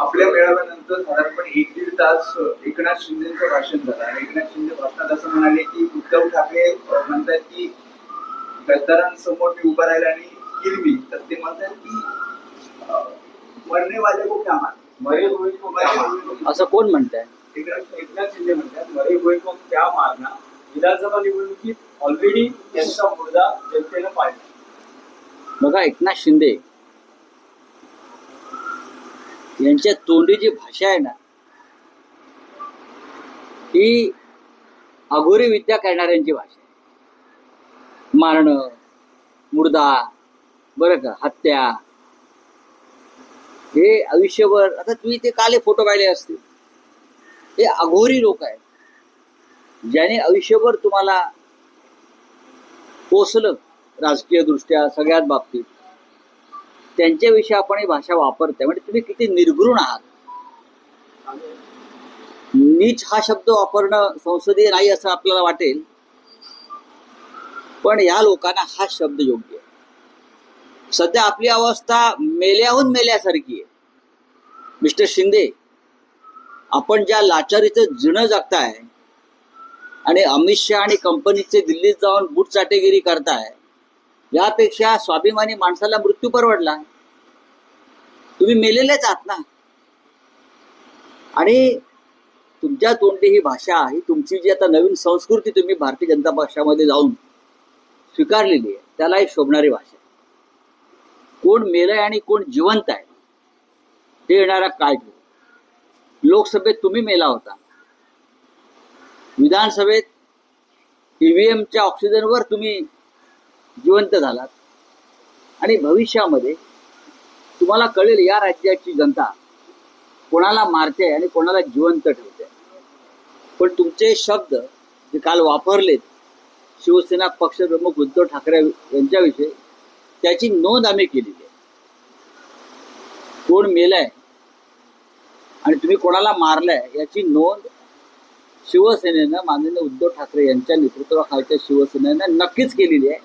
आपल्या मेळाव्यानंतर साधारणपणे एक दीड तास एकनाथ शिंदेचं भाषण झालं. आणि एकनाथ शिंदे भाषणात असं म्हणाले की उद्धव ठाकरे म्हणतात की गद्दारांसमोर मी उभं राहिला आणि किरवी. तर ते म्हणतात की मरणे वाले को क्या मान मरे हुए को क्या असं कोण म्हणतंय? एकनाथ एकनाथ शिंदे म्हणतात मरे हुए को क्या मारना विधानसभा निवडणुकीत ऑलरेडी त्यांचा मुर्दा जनतेनं पाडला बघा एकनाथ शिंदे यांच्या तोंडी जी भाषा आहे ना ही अघोरी विद्या करणाऱ्यांची भाषा आहे. मारणं मुर्दा बरं का हत्या हे आयुष्यभर आता तुम्ही ते काले फोटो पाहिले असतील. हे अघोरी लोक आहेत ज्याने आयुष्यभर तुम्हाला पोचलं राजकीय दृष्ट्या सगळ्याच बाबतीत. त्यांच्याविषयी आपण ही भाषा वापरते म्हणजे तुम्ही किती निर्घृण आहात. नीच हा शब्द वापरणं संसदीय नाही असं आपल्याला वाटेल. पण या लोकांना हा शब्द योग्य आहे. सध्या आपली अवस्था मेल्याहून मेल्यासारखी आहे. मिस्टर शिंदे आपण ज्या लाचारीचं जिणं जगताय आणि अमित शहा आणि कंपनीचे दिल्लीत जाऊन बूट चाटेगिरी करताय यापेक्षा स्वाभिमानी माणसाला मृत्यू परवडला. तुम्ही मेलेलेच आहात ना. आणि तुमच्या तोंडी ही भाषा ही तुमची जी आता नवीन संस्कृती तुम्ही भारतीय जनता पक्षामध्ये जाऊन स्वीकारलेली आहे त्याला एक शोभणारी भाषा कोण मेलंय आणि कोण जिवंत आहे ते येणारा काळ लोकसभेत तुम्ही मेला होता. विधानसभेत ईव्हीएमच्या ऑक्सिजनवर तुम्ही जिवंत झालात. आणि भविष्यामध्ये तुम्हाला कळेल या राज्याची जनता कोणाला मारते आणि कोणाला जिवंत ठेवते. पण तुमचे शब्द जे काल वापरलेत शिवसेना पक्षप्रमुख उद्धव ठाकरे यांच्याविषयी त्याची नोंद आम्ही केलेली आहे. कोण मेलाय आणि तुम्ही कोणाला मारलाय याची नोंद शिवसेनेनं माननीय उद्धव ठाकरे यांच्या नेतृत्वाखालच्या शिवसेनेनं नक्कीच केलेली आहे.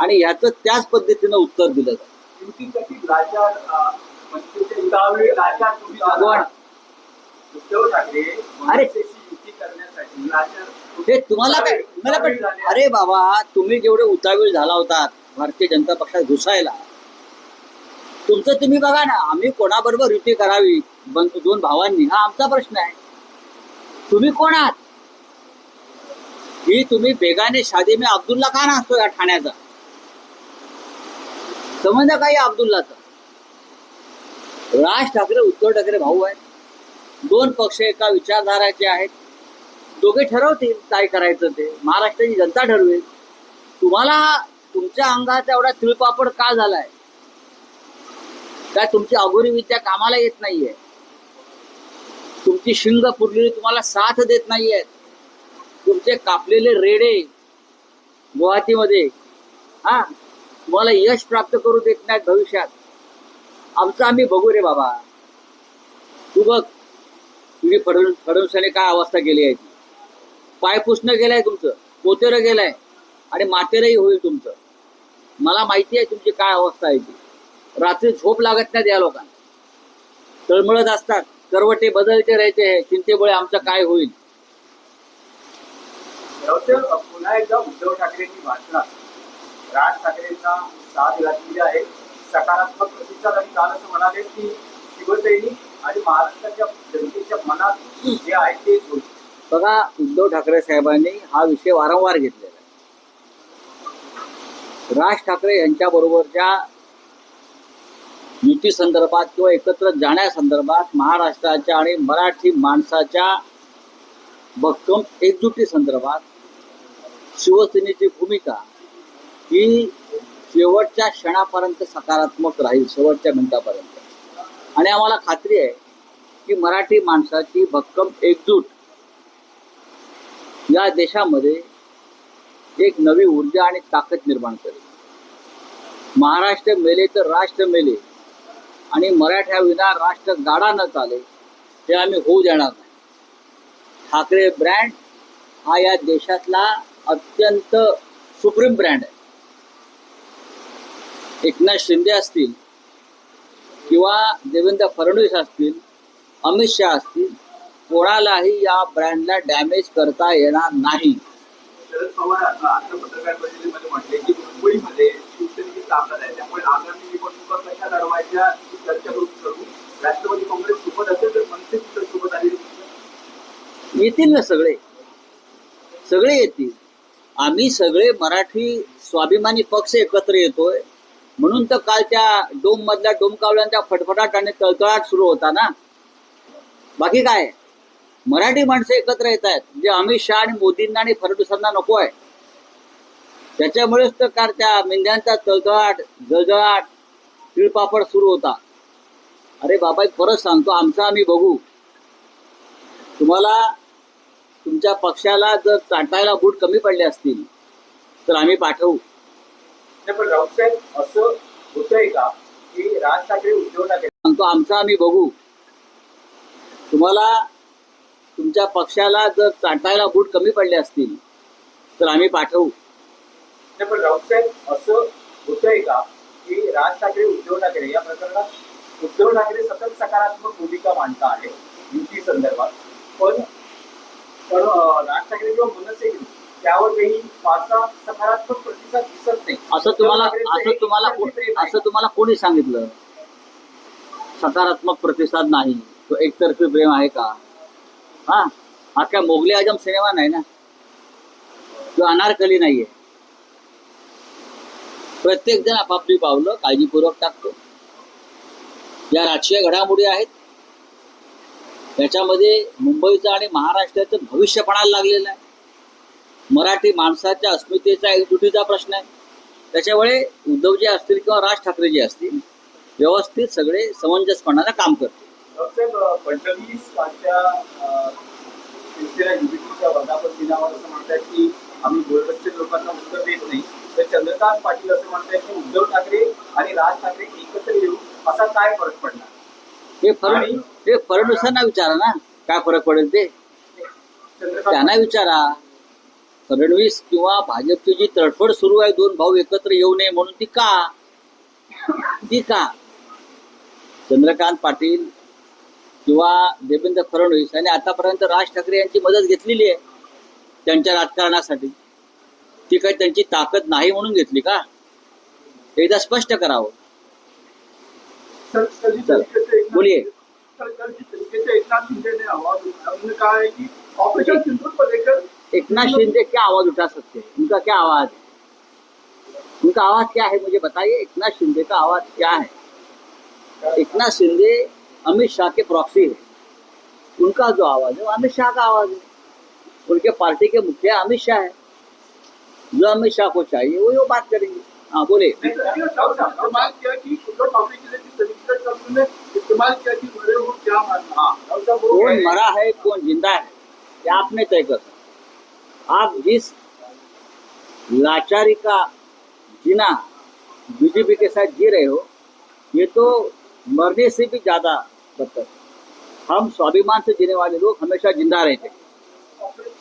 आणि याचं त्याच पद्धतीनं उत्तर दिलं जातं. ठाकरे अरे. ते तुम्हाला काय मला पण अरे बाबा तुम्ही जेवढे उतावीळ झाला होता भारतीय जनता पक्षात घुसायला. तुमचं तुम्ही बघा ना आम्ही कोणाबरोबर युती करावी? दोन भावांनी. हा आमचा प्रश्न आहे. तुम्ही कोण आहात? ही तुम्ही बेगाने शादी में अब्दुल्ला का नसतो या ठाण्याचा. संबंध काही अब्दुल्लाचा? राज ठाकरे उद्धव ठाकरे भाऊ आहेत. दोन पक्ष एका विचारधाराचे आहेत. दोघे ठरवतील काय करायचं ते. महाराष्ट्राची जनता ठरवेल. तुम्हाला तुमच्या अंगात एवढा तिळपापड का झालाय? काय तुमची अघोरी विद्या कामाला येत नाहीये? तुमची शिंग पुरलेली तुम्हाला साथ देत नाहीये? तुमचे कापलेले रेडे गुवाहाटीमध्ये. हा? तुम्हाला यश प्राप्त करू देत नाहीत भविष्यात. आमचं आम्ही बघू रे बाबा. तू बघ तुम्ही फडण फडणवीसाने काय अवस्था केली आहे ती. पाय पुसणं गेलाय तुमचं पोतेरं गेलाय आणि मातेरही होईल तुमचं. मला माहिती आहे तुमची काय अवस्था आहे ती. रात्री झोप लागत नाही या लोकांना. तळमळत असतात करवटे बदलते राहायचे हे चिंतेमुळे आमचं काय होईल? पुन्हा एकदा उद्धव ठाकरेंनी भाषणात राज ठाकरेंना साथ घातलेली आहे. सकारात्मक प्रतिसाद आणि काल असं म्हणाले की शिवसैनिक आणि महाराष्ट्राच्या जनतेच्या मनात जे आहे ते बघा उद्धव ठाकरे साहेबांनी हा विषय वारंवार घेतलेला आहे. राज ठाकरे यांच्या बरोबरच्या युती संदर्भात किंवा एकत्र जाण्यासंदर्भात महाराष्ट्राच्या आणि मराठी माणसाच्या भक्कम एकजुटी संदर्भात शिवसेनेची भूमिका ही शेवटच्या क्षणापर्यंत सकारात्मक राहील शेवटच्या मिनिटापर्यंत. आणि आम्हाला खात्री आहे की मराठी माणसाची भक्कम एकजूट या देशामध्ये एक नवी ऊर्जा आणि ताकद निर्माण करेल. महाराष्ट्र मेले तर राष्ट्र मेले आणि मराठ्या विना राष्ट्र गाडा न चाले हे आम्ही होऊ देणार नाही. ठाकरे ब्रँड हा या देशातला अत्यंत सुप्रीम ब्रँड आहे. एकनाथ शिंदे असतील किंवा देवेंद्र फडणवीस असतील अमित शहा असतील कोणालाही या ब्रँडला डॅमेज करता येणार नाही. शरद पवार आता आता पत्रकार परिषदेमध्ये म्हटले की मुंबईमध्ये शिवसेनेची ताकद आहे. त्यामुळे आगामी निवडणुका कशा लढवायच्या चर्चा करून करू. राष्ट्रवादी काँग्रेस सोबत असेल तर मनसे सुद्धा सोबत आले येतील ना सगळे? सगळे येतील. आम्ही सगळे मराठी स्वाभिमानी पक्ष एकत्र येतोय. म्हणून तर कालच्या डोम मधल्या डोमकावल्यांच्या फटफटाट आणि तळतळाट सुरू होता ना? बाकी काय? मराठी माणसं एकत्र येत आहेत. जे अमित शहा आणि मोदींना आणि फडणवीसांना नको आहे. त्याच्यामुळेच तर कार त्या मेंढ्यांचा तळतळाट जळजळाट तिळपापड सुरू होता. अरे बाबा परत सांगतो आमचा आम्ही बघू. तुम्हाला तुमच्या पक्षाला जर चाटायला बूट कमी पडले असतील तर आम्ही पाठवू. नाही, पण राऊतसाहेब असं होतंय का की राज ठाकरे उद्धव ठाकरे सांगतो आमचा आम्ही बघू. तुम्हाला तुमच्या पक्षाला जर चाटायला बूट कमी पडले असतील तर आम्ही पाठवू. नाही, पण राऊतसाहेब असं होतंय का की राज ठाकरे उद्धव ठाकरे या प्रकरणात उद्धव ठाकरे सतत सकारात्मक भूमिका मांडता आहे युती संदर्भात. पण पण राज ठाकरे किंवा मनसे घेऊन त्यावर काही फारसा सकारात्मक प्रतिसाद दिसत नाही. असं तुम्हाला असं तुम्हाला. असं तुम्हाला कोणी सांगितलं? सकारात्मक प्रतिसाद नाही. तो एकतर्फी प्रेम आहे का? हा? हा काय मोगले आजम सिनेमा नाही ना? तो अनारकली नाहीये. प्रत्येक जण आपापली पावलं काळजीपूर्वक टाकतो. या राजकीय घडामोडी आहेत. त्याच्यामध्ये मुंबईचं आणि महाराष्ट्राचं भविष्य पणाला लागलेलं आहे. मराठी माणसाच्या अस्मितेचा एकजुटीचा प्रश्न आहे. त्याच्यामुळे उद्धवजी असतील किंवा राज ठाकरेजी असतील व्यवस्थित सगळे समंजसपणानं काम करतील. आम्ही गोरगरीब लोकांना उत्तर देत नाही तर चंद्रकांत पाटील असं म्हणतात की उद्धव ठाकरे आणि राज ठाकरे एकत्र येऊ असा काय फरक पडणार? हे फडण हे फडणवीसांना विचारा ना काय फरक पडेल ते? त्यांना विचारा. फडणवीस किंवा भाजपची जी तडफड सुरू आहे दोन भाऊ एकत्र येऊ नये म्हणून ती का? ती का? चंद्रकांत पाटील किंवा देवेंद्र फडणवीस यांनी आतापर्यंत राज ठाकरे यांची मदत घेतलेली आहे त्यांच्या राजकारणासाठी. ती काही त्यांची ताकद नाही म्हणून घेतली का? एकदा स्पष्ट करावं. सर, कधी एकनाथ बोलिए. सर, कल जिस तरीके से एकनाथ शिंदे ने आवाज उठाया उन्होंने कहा है कि ऑपरेशन सिंदूर को लेकर एक नाथ शिंदे क्या आवाज उठा सकते हैं? उनका क्या आवाज है? उनका आवाज क्या है मुझे बताइए? एक नाथ शिंदे का आवाज क्या है? एक नाथ शिंदे अमित शाह के प्रॉक्सी है। उनका जो आवाज है वो अमित शाह का आवाज है। उनके पार्टी के मुखिया अमित शाह है। जो अमित शाह को चाहिए वही वो बात करेंगे। हाँ बोले नहीं, नहीं, साहब, साहब, इस्तेमाल किया कि उद्धव ठाकरे के लिए जिस तरीके से शब्द ने इस्तेमाल किया कि मरे हो क्या मानना? हाँ। साहब, साहब, वो कह कौन रहे हैं- मरा है कौन जिंदा है क्या आपने तय कर आप जिस लाचारी का जीना बीजेपी के साथ जी रहे हो, ये तो मरने से भी ज़्यादा बदतर हम स्वाभिमान से जीने वाले लोग हमेशा ज़िंदा रहते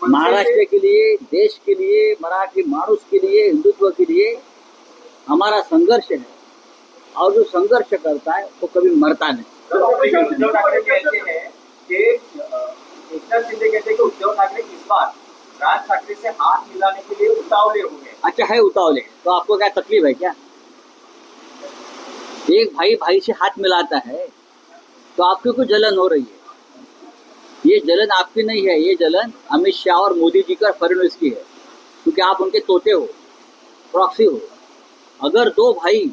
महाराष्ट्र के लिए, देश के लिए, मराठी मानुष के लिए, हिंदुत्व के लिए हमारा संघर्ष है। और जो संघर्ष करता है, वो कभी मरता नहीं। उद्धव ठाकरे कहते हैं कि उद्धव ठाकरे इस बार राज ठाकरे से हाथ मिलाने के लिए उतावले हो गए। अच्छा है उतावले। तो आपको क्या तकलीफ़ है क्या? एक भाई भाई से हाथ मिलाता है तो आपकी कोई जलन हो रही है? ये जलन आपकी नहीं है, ये जलन अमित शाह और मोदी जी का फडणवीस की है। क्योंकि आप उनके तोते हो प्रॉक्सी हो। अगर दो भाई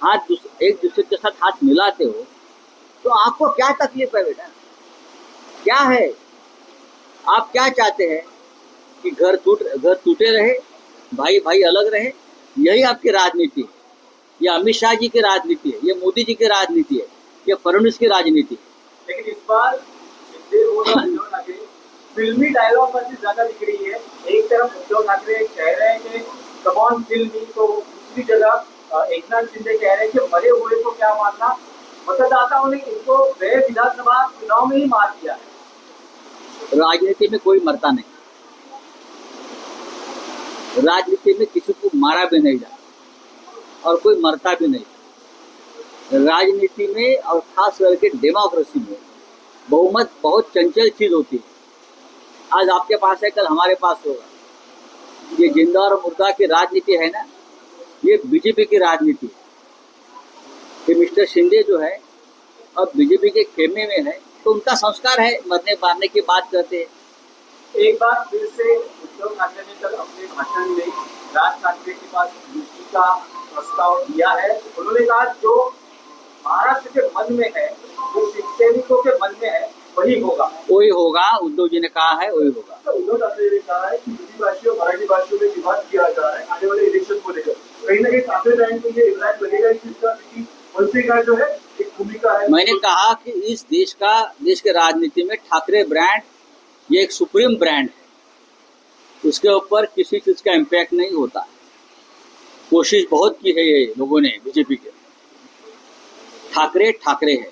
हाथ एक दूसरे के साथ हाथ मिलाते हो तो आपको क्या तकलीफ़ है बेटा? क्या है? आप क्या चाहते हैं? कि घर टूट घर टूटे रहे भाई भाई अलग रहे यही आपकी राजनीति है। ये अमित शाह जी की राजनीति है ये मोदी जी की राजनीति है ये फडणवीस की राजनीति है। लेकिन इस बार फिल्मी डायलॉग पर ज़्यादा दिख रही है। एक तरफ़ उद्धव ठाकरे कह रहे हैं कि कमॉन फिल्मी तो दूसरी जगह एक नाथ शिंदे कह रहे हैं कि मरे हुए को क्या मानना मतदाताओं ने इनको गए विधानसभा चुनाव में ही मार दिया। राजनीति में कोई मरता नहीं। राजनीति में किसी को मारा भी नहीं जाता और कोई मरता भी नहीं राजनीति में और खास करके डेमोक्रेसी में बहुमत बहुत चंचल चीज़ होती है। आज आपके पास है, कल हमारे पास होगा। ये ज़िंदा और मुर्दा की राजनीति है ना, ये बीजेपी की राजनीति है। ये मिस्टर शिंदे जो है, अब बीजेपी के खेमे में है तो उनका संस्कार है मरने मारने की बात करते हैं। एक बार फिर से उद्धव ठाकरे ने कल अपने भाषण में राज ठाकरे के पास युति का प्रस्ताव दिया है। उन्होंने कहा जो महाराष्ट्र के मन में है जो शिवसैनिकों के मन में है वही होगा। वही होगा उद्धव जी ने कहा है वही होगा। तो उद्धव ठाकरे ने कहा है कि हिंदी भाषी और मराठी भाषियों में विवाद किया जा रहा है आने वाले इलेक्शन को लेकर। कहीं ना कहीं ठाकरे टाइम को ये इम्पैक्ट लगेगा इस चीज़ क्योंकि का जो है एक भूमिका है। मैंने कहा कि इस देश का देश के राजनीति में ठाकरे ब्रांड ये एक सुप्रीम ब्रांड है। उसके ऊपर किसी चीज़ का इम्पैक्ट नहीं होता। कोशिश बहुत की है ये लोगों ने, बीजेपी के। ठाकरे ठाकरे है।